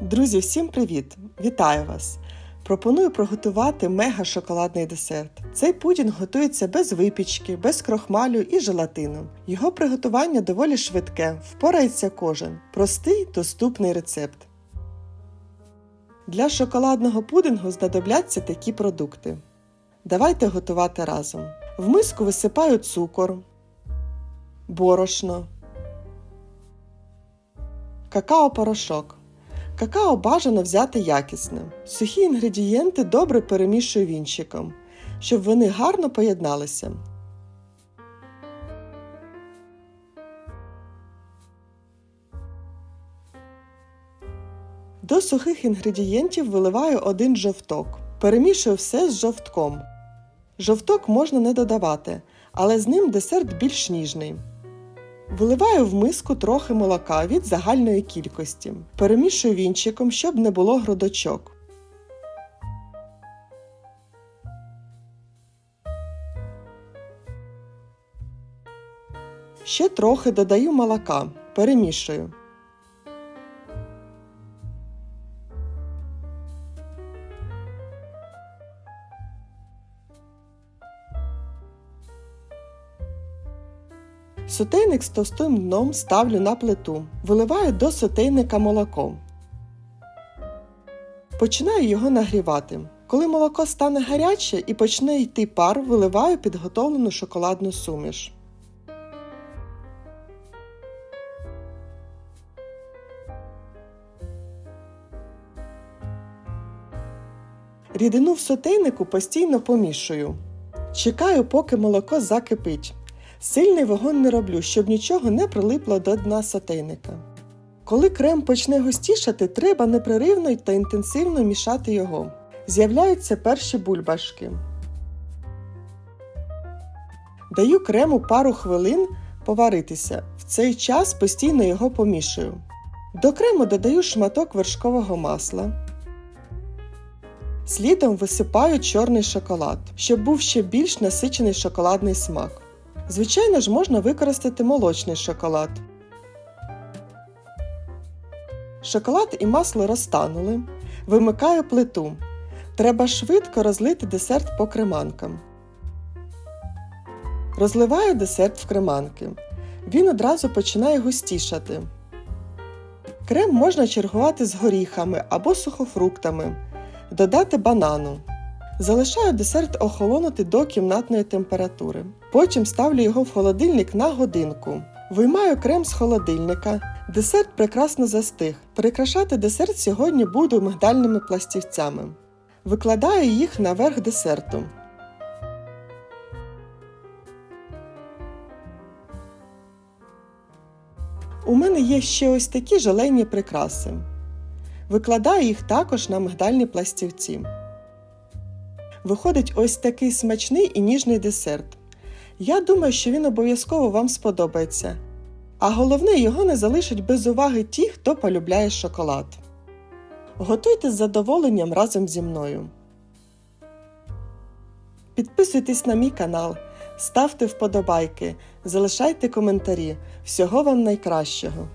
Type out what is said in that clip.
Друзі, всім привіт! Вітаю вас! Пропоную приготувати мега-шоколадний десерт. Цей пудінг готується без випічки, без крохмалю і желатину. Його приготування доволі швидке, впорається кожен. Простий, доступний рецепт. Для шоколадного пудингу знадобляться такі продукти. Давайте готувати разом. В миску висипаю цукор, борошно, какао-порошок. Какао бажано взяти якісне. Сухі інгредієнти добре перемішую вінчиком, щоб вони гарно поєдналися. До сухих інгредієнтів виливаю один жовток. Перемішую все з жовтком. Жовток можна не додавати, але з ним десерт більш ніжний. Виливаю в миску трохи молока від загальної кількості. Перемішую вінчиком, щоб не було грудочок. Ще трохи додаю молока. Перемішую. Сотейник з товстим дном ставлю на плиту. Виливаю до сотейника молоко. Починаю його нагрівати. Коли молоко стане гаряче і почне йти пар, виливаю підготовлену шоколадну суміш. Рідину в сотейнику постійно помішую. Чекаю, поки молоко закипить. Сильний вогонь не роблю, щоб нічого не прилипло до дна сотейника. Коли крем почне густішати, треба непреривно та інтенсивно мішати його. З'являються перші бульбашки. Даю крему пару хвилин поваритися. В цей час постійно його помішую. До крему додаю шматок вершкового масла. Слідом висипаю чорний шоколад, щоб був ще більш насичений шоколадний смак. Звичайно ж, можна використати молочний шоколад. Шоколад і масло розтанули. Вимикаю плиту. Треба швидко розлити десерт по креманкам. Розливаю десерт в креманки. Він одразу починає густішати. Крем можна чергувати з горіхами або сухофруктами, додати банану. Залишаю десерт охолонути до кімнатної температури. Потім ставлю його в холодильник на годинку. Виймаю крем з холодильника. Десерт прекрасно застиг. Прикрашати десерт сьогодні буду мигдальними пластівцями. Викладаю їх наверх десерту. У мене є ще ось такі желейні прикраси. Викладаю їх також на мигдальні пластівці. Виходить ось такий смачний і ніжний десерт. Я думаю, що він обов'язково вам сподобається. А головне, його не залишать без уваги ті, хто полюбляє шоколад. Готуйте з задоволенням разом зі мною. Підписуйтесь на мій канал, ставте вподобайки, залишайте коментарі. Всього вам найкращого!